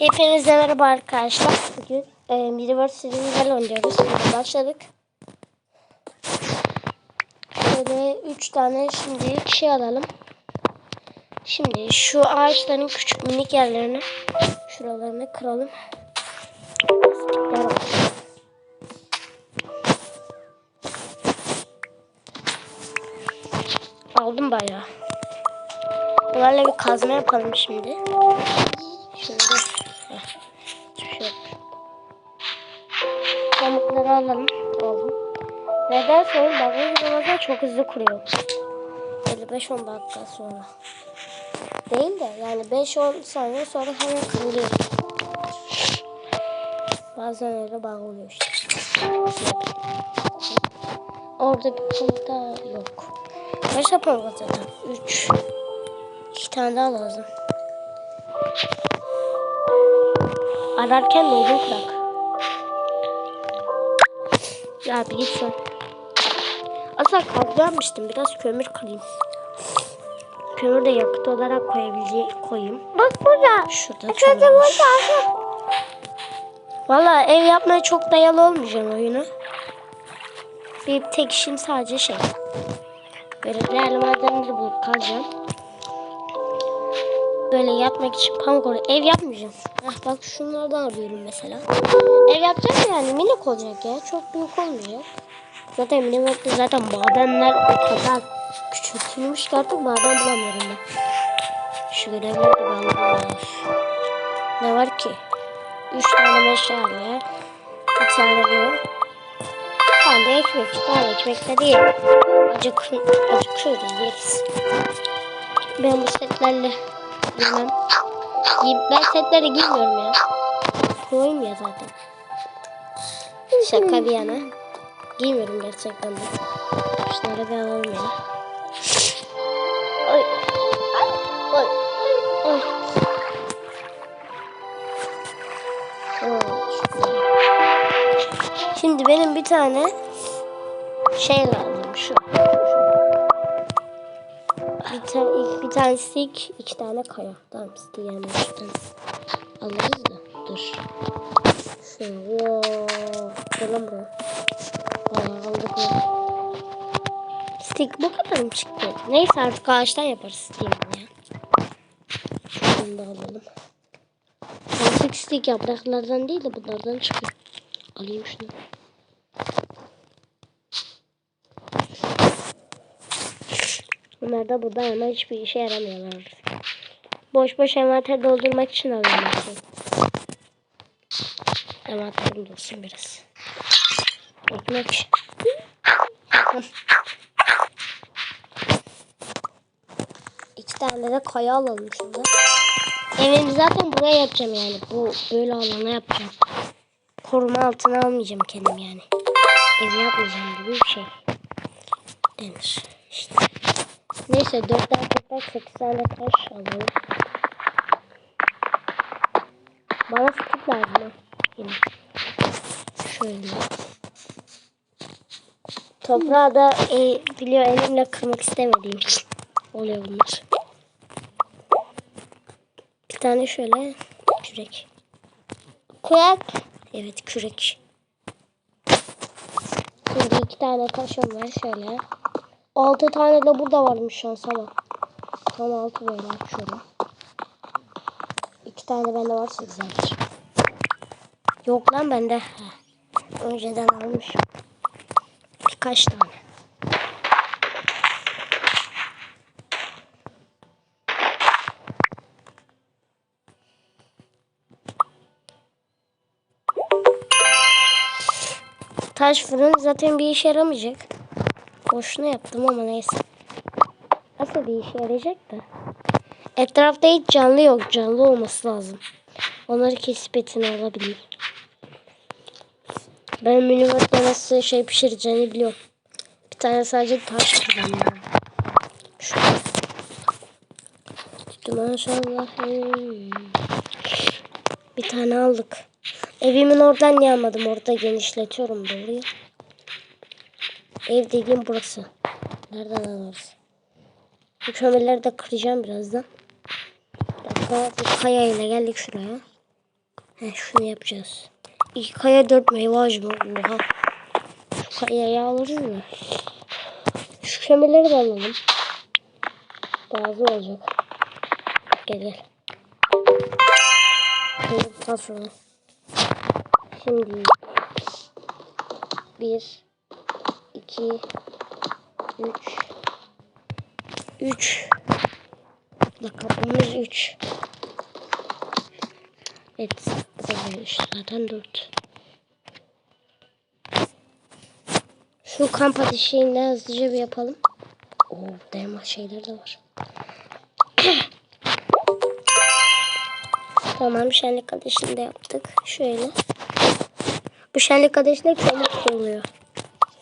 Hepinize merhaba arkadaşlar. Bugün e, Universe Rival oynuyoruz. Şimdi başladık. Böyle 3 tane şimdilik şey alalım. Şimdi şu ağaçların küçük minik yerlerini şuralarını kıralım. Aldım bayağı. Bunlarla bir kazma yapalım şimdi. Şimdi Pamukları alalım. Neden sonra bagaj ramazan çok hızlı kuruyor. 55-10 dakika sonra. Değil de yani 5-10 saniye sonra hemen kırılıyor. Bazen öyle bağ oluyor işte. Orada bir daha yok. Kaç var zaten? 3. 2 tane daha lazım. Ararken de odun kırak. Ya bir git sen. Aslında kazma yapmıştım. Biraz kömür kırayım. Kömür de yakıt olarak koyabileceğim koyayım. Bak burada. Şurada var. burada. Valla ev yapmaya çok dayalı olmayacağım oyunu. Bir tek işim sadece şey. Böyle değerli madenleri bulup kalacağım. Böyle yatmak için pamuk. Ev yapmayacağım. Heh, bak şunlardan arıyorum mesela. Ev yapacağım yani minik olacak ya. Çok büyük olmayacak. Zaten minimapta zaten madenler o kadar küçültülmüş ki artık maden bulamıyorum ben. Şu görevleri de ben alayım. Ne var ki? Üç tane meşale. Bir tane bu. Bir tane de ekmek. Tane ekmek de değil. Acık, acıkıyoruz yeriz. Ben bu setlerle giymem. Giy- Ben setleri giymiyorum ya. Koyayım ya zaten. Şaka bir yana. Giymiyorum gerçekten de. Şunları bir alalım ya. Ay. Evet, şöyle. Şimdi benim bir tane şey lazım şu. Bir tane ilk bir tane stick, iki tane kaya. Tamam şuradan alırız da. Dur. Şöyle. Wow. Gel lan buraya. Bayağı aldık. Stick bu kadar mı çıktı? Neyse artık ağaçtan yaparız stick'ini ya. Şunu da alalım. Artık stick yapraklardan değil de bunlardan çıkıyor. Alayım şunu. Da burada ama hiçbir işe yaramıyorlar. Boş boş envanter doldurmak için alıyorum. Envanterim dolsun biraz. Ekmek. İki tane de kaya alalım şurada. Evimi zaten buraya yapacağım yani. Bu böyle alana yapacağım. Koruma altına almayacağım kendim yani. Ev yapmayacağım gibi bir şey. Denir. İşte. Neyse 4 tane toprak 8 tane taş alalım. Bana fıtık lazım. Yine. Şöyle. Toprağı da e, biliyor elimle kırmak istemediğim için oluyor bunlar. Bir tane şöyle kürek. Kürek. Evet kürek. Şimdi iki tane taşım var şöyle. Altı tane de burada varmış şansa bak. Tam altı böyle şöyle. İki tane bende varsa güzeldir. Yok lan bende. Önceden almışım. Birkaç tane. Taş fırın zaten bir işe yaramayacak. Boşuna yaptım ama neyse. Nasıl bir işe yarayacak da. Etrafta hiç canlı yok. Canlı olması lazım. Onları kesip etini alabilirim. Ben minimatta nasıl şey pişireceğini biliyorum. Bir tane sadece taş. Şu. Tuttu maşallah. Bir tane aldık. Evimin oradan niye? Orada genişletiyorum doğruyu. Ev dediğim burası. Nereden alırız? Bu kömürleri de kıracağım birazdan. Bir kaya ile geldik şuraya. He, şunu yapacağız. İki kaya dört meyve mı? Oha. Şu kayayı alırız mı? Şu kömürleri de alalım. Bazı olacak. Gel gel. Sonra. Şimdi. Bir. İki, Üç. Üç. Lakabımız üç. Evet. Böyle işte zaten dört. Şu kamp ateşinden hızlıca bir yapalım. Oo, derma şeyler de var. tamam şenlik ateşini de yaptık. Şöyle. Bu şenlik ateşinde kömür oluyor.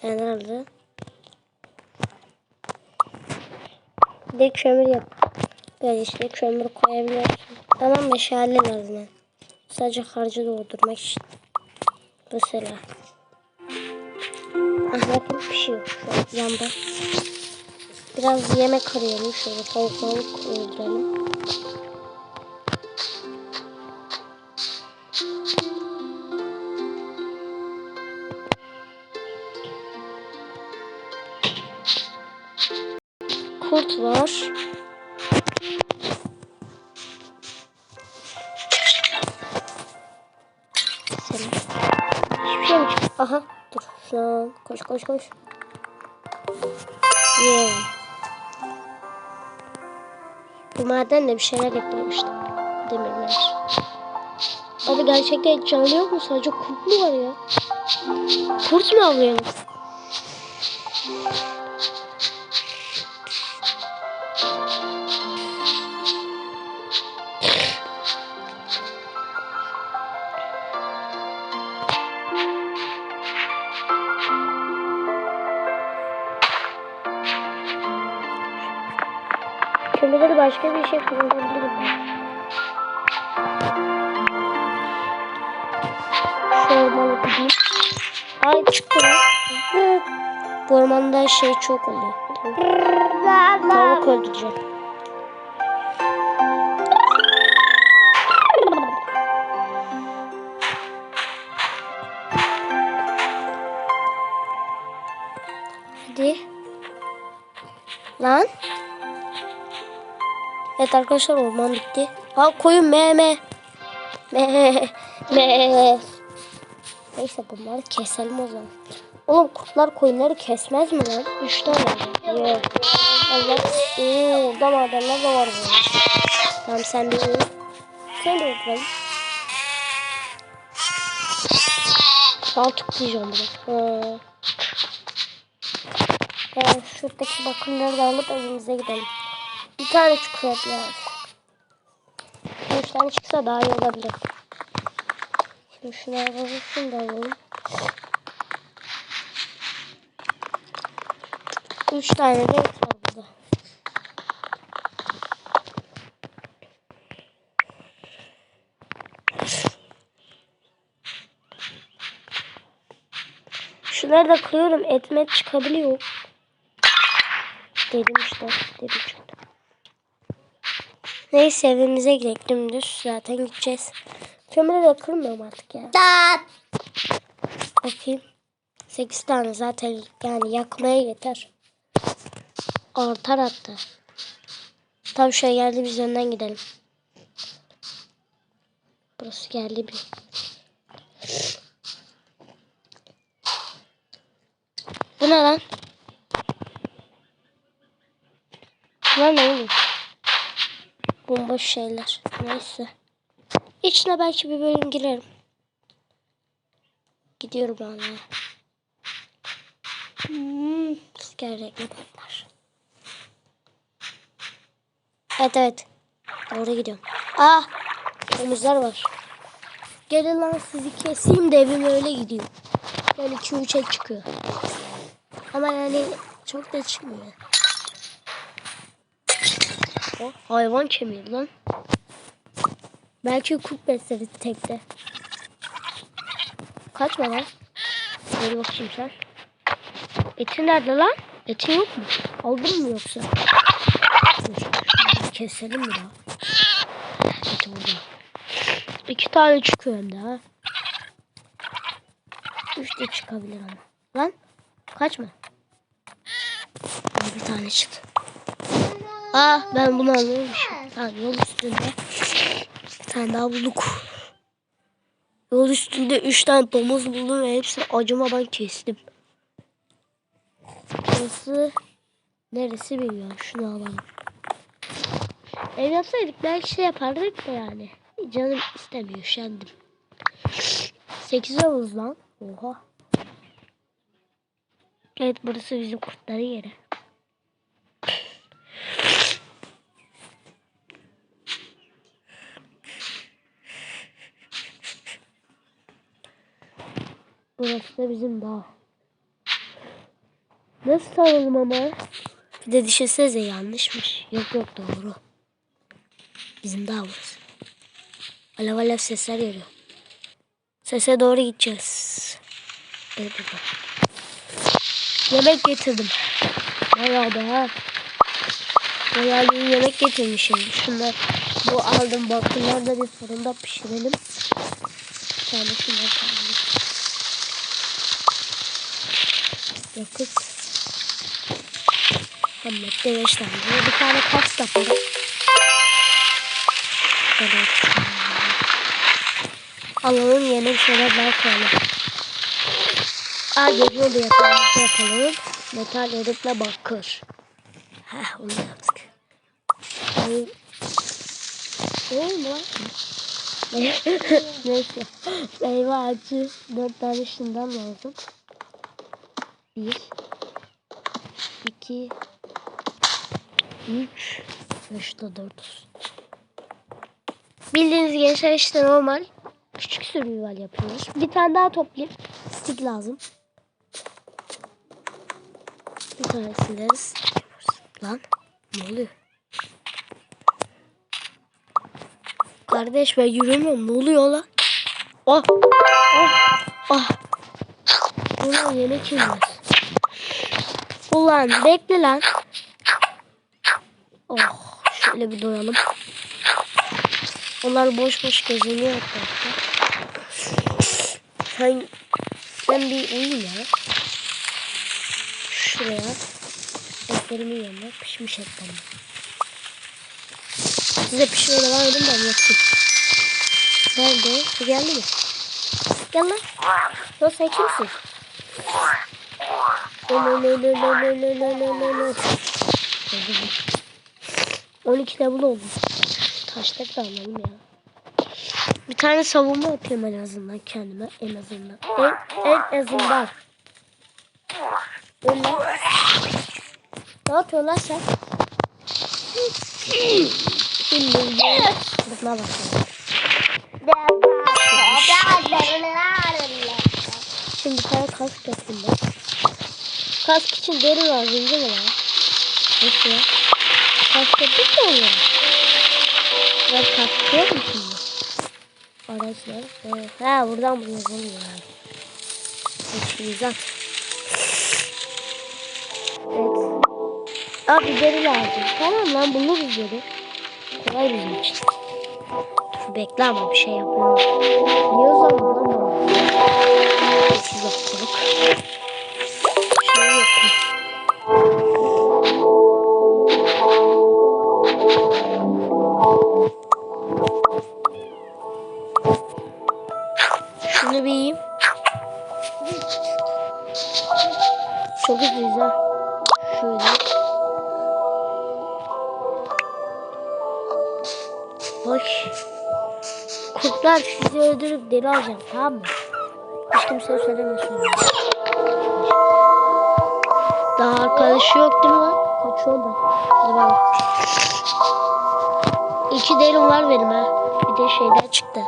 Nerede? Bir de kömür yap. Böyle işte kömür koyabiliyorsun. Ama meşale lazım. Sadece harcı doldurmak için. Mesela. Ah bakın pişiyor yanda. Biraz yemek arayalım. Şöyle tavuk tavuk öldürelim. Kurt var. Selam. Aha dur şu an. Koş koş koş. Yeah. Bu madenle bir şeyler yapılmıştı. Demirler. Abi gerçekten canlı yok mu? Sadece kurt mu var ya? Kurt mu avlıyorsunuz? Kömürleri başka bir şey kullanabilirim ormana gideyim. Ay çıktı lan. Bu ormanda şey çok oluyor. Tavuk öldüreceğim. Hadi. Lan. Evet arkadaşlar orman bitti. Ha koyun me me. Me. Neyse bunları keselim o zaman. Oğlum kurtlar koyunları kesmez mi lan? Üç tane. Yok. Evet. Oo, orada madenler de var böyle. Tamam sen de uyu. Sen de oturalım. Sağ tıklayacağım bunu. Yani şuradaki bakımları da alıp evimize gidelim. Bir tane çıkıyor ya. Üç tane çıksa daha iyi olabilir. Şimdi şunu alalım, şunu da alalım. Üç tane de var burada. Şunları da kırıyorum. Etmet çıkabiliyor. Dedim işte. Dedim çıktı. Neyse evimize gidelim dümdüz. Zaten gideceğiz. Kömürü de kırmıyorum artık ya. Bakayım. 8 tane zaten yani yakmaya yeter. Artar hatta. Tam şey geldi biz önden gidelim. Burası geldi bir. Bu ne lan? Bunlar ne oğlum? Bomboş şeyler. Neyse. İçine belki bir bölüm girerim. Gidiyorum vallahi. Hmm, rüzgar var. Evet evet. Doğru gidiyorum. Ah! Domuzlar var. Gelin lan sizi keseyim de evim öyle gidiyor. Yani 2-3'e çıkıyor. Ama yani çok da çıkmıyor. O hayvan kemiği lan. Belki kurt besledi tekte. Kaçma lan. Gel bakayım sen. Eti nerede lan? Eti yok mu? Aldın mı yoksa? Keselim mi daha? Eti burada. iki tane çıkıyor hem de ha. Üç de çıkabilir ama. Lan kaçma. Bir tane çıktı. Aa ben bunu anlıyormuşum. Tamam yol üstünde. Bir tane daha bulduk. Yol üstünde üç tane domuz buldum ve hepsini acımadan kestim. Burası neresi bilmiyorum. Şunu alalım. Ev yapsaydık belki şey yapardık da yani. Canım istemiyor üşendim. 8 havuz lan. Oha. Evet burası bizim kurtların yeri. Burası da bizim dağ. Nasıl tanıdım ama? Bir de düşünsenize yanlışmış. Yok yok doğru. Bizim dağ burası. Alev alev sesler geliyor. Sese doğru gideceğiz. Evet burada. Yemek getirdim. Bayağı da ha. Bayağı iyi yemek getirmişim. Şunlar bu aldım bakımlar da bir fırında pişirelim. Bir tane şunlar kaldı. Yakıt. Hamlette 5 tane. Bir tane kas yapalım. Evet. Alalım yeni bir şeyler daha koyalım. Aa gece oldu yapalım. yapalım. Metal eritle bakır. Heh onu yaptık. Ay. Ne oldu lan? Neyse. Meyve ağacı dört tane şundan lazım. Bir. iki, Üç. Beş de dört. Bildiğiniz gençler işte normal. Küçük survival yapıyoruz. Bir tane daha toplayayım. Stick lazım. Bir tanesini de Lan ne oluyor? Kardeş ben yürümüyorum. Ne oluyor lan? Oh. Oh. Oh. Ulan yemek yiyoruz. Ulan bekle lan. Oh. Şöyle bir doyalım. Onlar boş boş geziniyor hatta. Sen, sen bir uyu ya. Şuraya. Etlerimi yanına pişmiş etlerim. Size pişmeye devam edin ben yapayım. Nerede? Bu geldi mi? Gel lan. Yo sen kimsin? 12 level oldu. Taşta kalmadım ya. Bir tane savunma yapayım en azından kendime. En azından. En, en azından. Öyle. Ne yapıyor lan sen? Şimdi buna bakalım. Şimdi bir tane kask yapayım ben. Kask için deri lazım değil mi lan? Nasıl ya? Kask yapayım mı onu? Ben kask yok mu şimdi? Araçlar. Evet. Ha buradan buluyoruz onu ya. Teçhizat. Evet. Abi deri lazım. Tamam lan buluruz deri. Kolay bizim için. Dur bekle ama bir şey yapıyorum. Niye o zaman lan bu? Teçhizat Şunu bir yiyeyim. Çok güzel. Şöyle. Bak. Kurtlar sizi öldürüp deli alacağım tamam mı? Hiç kimseye söylemesin. Daha arkadaşı yok değil mi lan? Kaçıyor da. Hadi bakalım. İki derim var benim ha. Bir de şeyler çıktı.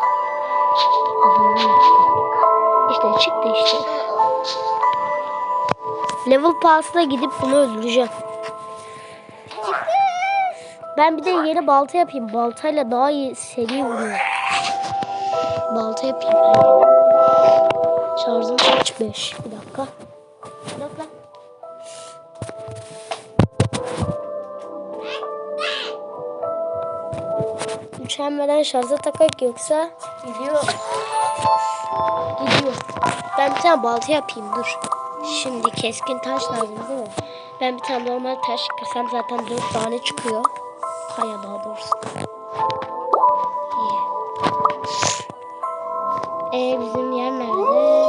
Çıktı. İşte çıktı işte. Level Pass'la gidip bunu öldüreceğim. Ben bir de yeni balta yapayım. Baltayla daha iyi seri vuruyor. Balta yapayım. Şarjım kaç? 5. Bir dakika. Bir dakika. Üşenmeden şarja takak yoksa Gidiyor. Gidiyor. Ben bir tane balta yapayım dur. Şimdi keskin taş lazım değil mi? Ben bir tane normal taş kırsam zaten dört tane çıkıyor. Kaya daha doğrusu. İyi. Ee, bizim yer nerede?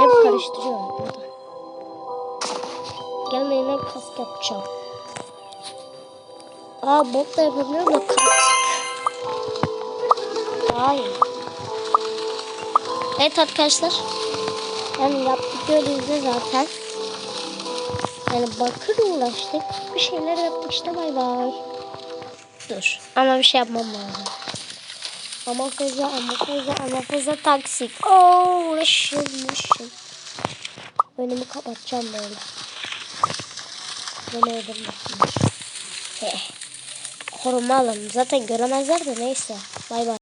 Hep karıştırıyorum burada. Gelmeyin ben kask yapacağım. Aa bot da yapabiliyorum da kask. Hayır. Evet arkadaşlar. Yani yaptıklarınızda zaten. Yani bakır uğraştık. Bir şeyler yaptık işte bay bay. Dur. Ama bir şey yapmam lazım. Ama kıza, ama kıza, ama kıza taksik. Oo, uğraşım, uğraşım. Önümü kapatacağım böyle. Beni öldürmesinler. Heh. Koruma alalım. Zaten göremezler de neyse. Bay bay.